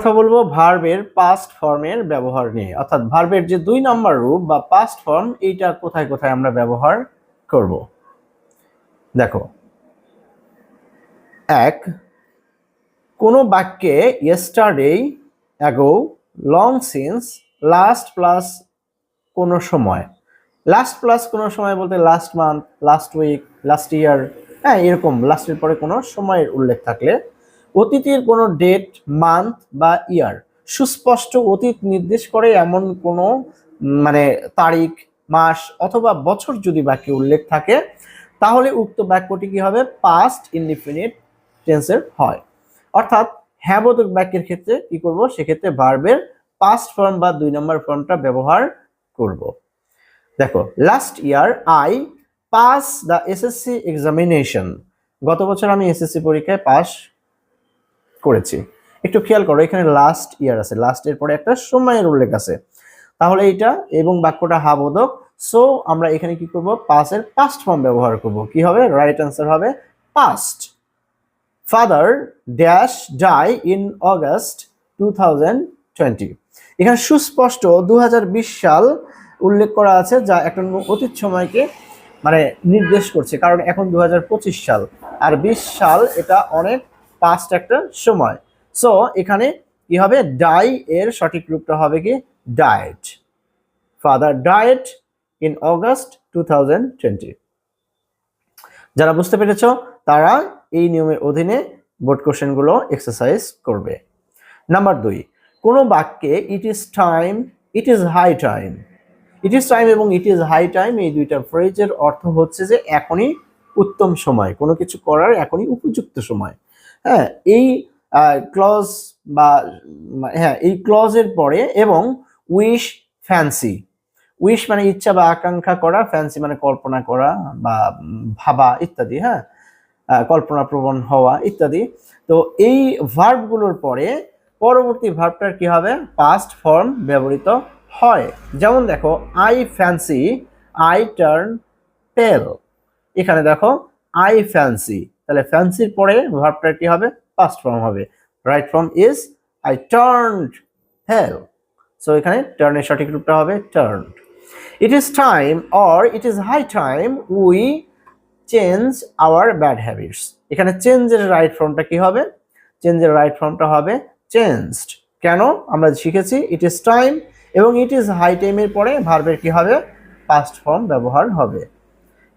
কথা বলব ভার্বের পাস্ট ফর্মের ব্যবহার নিয়ে। অর্থাৎ ভার্বের যে দুই নম্বর রূপ বা পাস্ট ফর্ম এইটা কোথায় কোথায় আমরা ব্যবহার করব? দেখো, এক, কোনো বাক্যে yesterday ago long since last plus কোনো সময়। লাস্ট প্লাস কোনো সময় বলতে last month last week last year হ্যাঁ এরকম। লাস্টের পরে কোনো সময়ের উল্লেখ থাকলে অতীতের কোনো ডেট মান্থ বা ইয়ার সুস্পষ্ট অতীত নির্দেশ করে এমন কোনো মানে তারিখ, মাস অথবা বছর যদি বাক্যে উল্লেখ থাকে, তাহলে উক্ত বাক্যটি কি হবে? পাস্ট ইনডিফিনিট টেন্সের হয়। অর্থাৎ হ্যাবোধক বাক্যের ক্ষেত্রে কি করব? সেক্ষেত্রে ভার্বের পাস্ট ফর্ম বা দুই নম্বর ফর্মটা ব্যবহার করব। দেখো last year I pass the SSC examination গত বছর আমি এসএসসি পরীক্ষায় পাস করেছি। একটু খেয়াল করো, এখানে লাস্ট ইয়ার আছে। লাস্টের পরে একটা সময়ের উল্লেখ আছে। তাহলে এইটা এবং বাক্যটা হাবোধক সো আমরা এখানে কি করব? পাসের পাস্ট ফর্ম ব্যবহার করব। কি হবে? রাইট অ্যান্সার হবে past father dash die in August two এখানে সুস্পষ্ট দু হাজার বিশ সাল উল্লেখ করা আছে, যা একটা অতীত সময়কে মানে নির্দেশ করছে। কারণ এখন দু হাজার পঁচিশ সাল। আর বিশ সাল এটা অনেক পাস্ট একটা সময়। সো এখানে কি হবে? ডাই এর সঠিক রূপটা হবে কি? Died father died in August two যারা বুঝতে পেরেছ, তারা এই নিয়মের অধীনে বোর্ড কোশ্চেনগুলো এক্সারসাইজ করবে। নাম্বার দুই, কোনো বাক্যে it is time it is high time it is time এবং ইট ইজ হাই টাইম এই দুইটা ফ্রেজের অর্থ হচ্ছে যে এখনই উত্তম সময়, কোনো কিছু করার এখনই উপযুক্ত সময়। হ্যাঁ এই ক্লজ বা হ্যাঁ এই ক্লজের পরে এবং উইশ ফ্যান্সি উইশ মানে ইচ্ছা বা আকাঙ্ক্ষা করা ফ্যান্সি মানে কল্পনা করা বা ভাবা ইত্যাদি হ্যাঁ কল্পনা প্রবণ হওয়া ইত্যাদি। তো এই ভার্বগুলোর পরে পরবর্তী ভার্বটার কি হবে? পাস্ট ফর্ম ব্যবহৃত হয়। যেমন দেখো আই ফ্যান্সি আই টার্ন পেল এখানে দেখো আই ফ্যান্সি তাহলে ফ্যান্সির পরে ভার্বটার কি হবে? পাস্ট ফর্ম হবে। Right form is I turn hell so এখানে টার্নের সঠিক রূপটা হবে turn it is time or it is high time we change our bad habits এখানে চেঞ্জের রাইট ফর্মটা কি হবে? চেঞ্জের রাইট ফর্মটা হবে চেঞ্জড কেন? আমরা শিখেছি ইট ইজ টাইম এবং ইট ইজ হাই টাইমের পরে ভার্বের কি হবে? পাস্ট ফর্ম ব্যবহার হবে।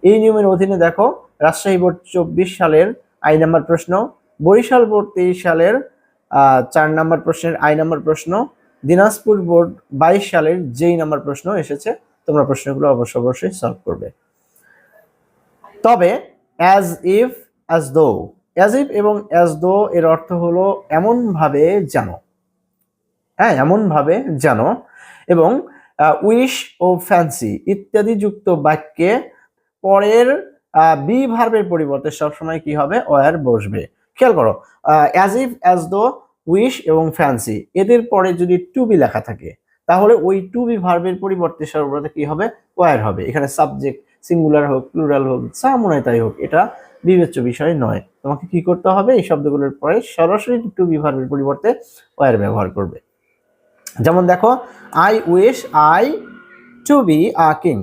এই নিয়মের অধীনে দেখো রাজশাহী বোর্ড চব্বিশ সালের আই নাম্বার প্রশ্ন, বরিশাল বোর্ড তেইশ সালের চার নাম্বার প্রশ্নের আই নাম্বার প্রশ্ন, দিনাজপুর বোর্ড বাইশ সালের যেই নাম্বার প্রশ্ন এসেছে, তোমরা প্রশ্নগুলো অবশ্য অবশ্যই সলভ করবে। তবে as if as though as if এবং অ্যাজ দো এর অর্থ হলো এমনভাবে যেন। হ্যাঁ এমনভাবে যেন এবং উইশ ও ফ্যান্সি ইত্যাদি যুক্ত বাক্যে পরের বি ভার্বের পরিবর্তে সবসময় কি হবে? ওয়ার বসবে। খেয়াল করো as if as though wish এবং ফ্যান্সি এদের পরে যদি টু বি লেখা থাকে, তাহলে ওই টু বি ভার্বের পরিবর্তে সর্বদা কি হবে? ওয়ার হবে। এখানে সাবজেক্ট সিঙ্গুলার হোক প্লুরাল হোক, যা মনে তাই হোক, এটা বিবেচ্য বিষয় নয়। তোমাকে কি করতে হবে? এই শব্দগুলোর পরে সরাসরি টু বি ভার্বের পরিবর্তে ওয়ার ব্যবহার করবে। যেমন দেখো I wish I to be a king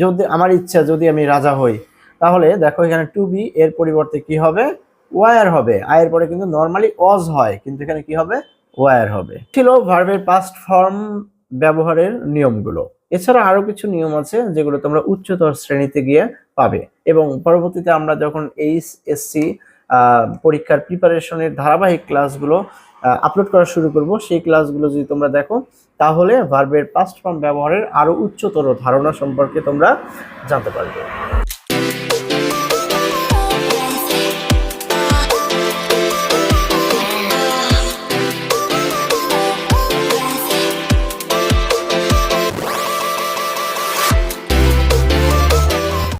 যদি, আমার ইচ্ছা যদি আমি রাজা হই তাহলে দেখো এখানে টু বি এর পরিবর্তে কি হবে? ওয়ার হবে। আয়ের পরে কিন্তু নর্মালি অজ হয়, কিন্তু এখানে কি হবে? ওয়ার হবে। ছিল ভার্বের পাস্ট ফর্ম ব্যবহারের নিয়মগুলো। এছাড়া আরও কিছু নিয়ম আছে যেগুলো তোমরা উচ্চতর শ্রেণীতে গিয়ে পাবে। এবং পরবর্তীতে আমরা যখন এইচ এসসি পরীক্ষার প্রিপারেশনের ধারাবাহিক ক্লাসগুলো আপলোড করা শুরু করব, সেই ক্লাসগুলো যদি তোমরা দেখো, তাহলে ভার্বের পাস্ট ফর্ম ব্যবহারের আরও উচ্চতর ধারণা সম্পর্কে তোমরা জানতে পারবে।